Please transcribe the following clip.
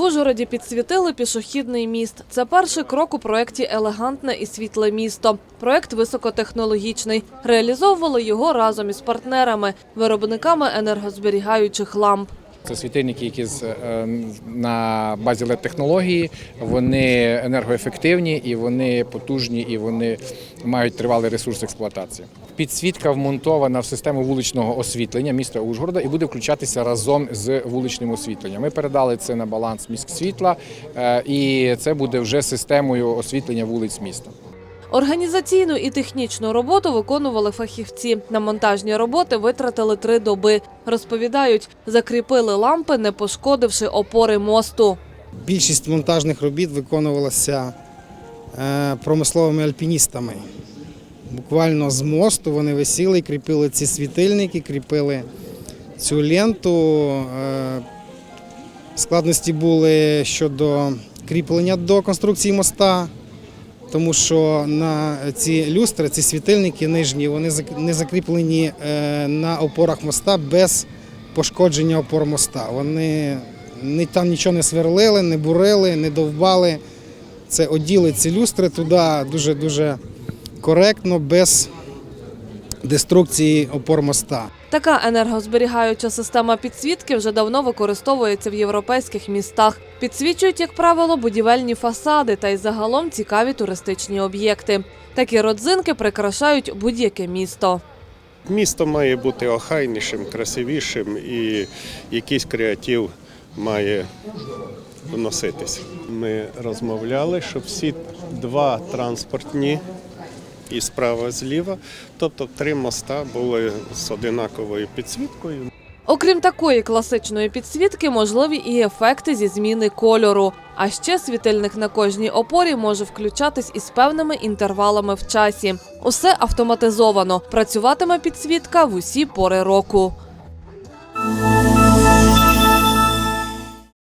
Ужгороді підсвітили пішохідний міст. Це перший крок у проєкті Елегантне і світле місто. Проєкт високотехнологічний. Реалізовували його разом із партнерами, виробниками енергозберігаючих ламп. Це світильники, які з, е, на базі led технології вони енергоефективні і вони потужні, і вони мають тривалий ресурс експлуатації. Підсвітка вмонтована в систему вуличного освітлення міста Ужгорода і буде включатися разом з вуличним освітленням. Ми передали це на баланс міськсвітла, е, і це буде вже системою освітлення вулиць міста. Організаційну і технічну роботу виконували фахівці. На монтажні роботи витратили три доби. Розповідають, закріпили лампи, не пошкодивши опори мосту. Більшість монтажних робіт виконувалася е, промисловими альпіністами. Буквально з мосту вони висіли, і кріпили ці світильники, кріпили цю ленту. Е, Складності були щодо кріплення до конструкції моста, тому що на ці люстри, ці світильники нижні, вони не закріплені е, на опорах моста без пошкодження опор моста. Вони там нічого не сверлили, не бурили, не довбали. Це оділи ці люстри туди дуже-дуже коректно, без деструкції опор моста. Така енергозберігаюча система підсвітки вже давно використовується в європейських містах. Підсвічують, як правило, будівельні фасади та й загалом цікаві туристичні об'єкти. Такі родзинки прикрашають будь-яке місто. Місто має бути охайнішим, красивішим і якийсь креатив має вноситись. Ми розмовляли, щоб всі два транспортні і справа, зліва, тобто три моста були з одинаковою підсвіткою. Окрім такої класичної підсвітки, можливі і ефекти зі зміни кольору. А ще світильник на кожній опорі може включатись із певними інтервалами в часі. Усе автоматизовано. Працюватиме підсвітка в усі пори року.